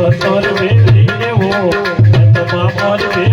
સતર મેળવી એવો તમામ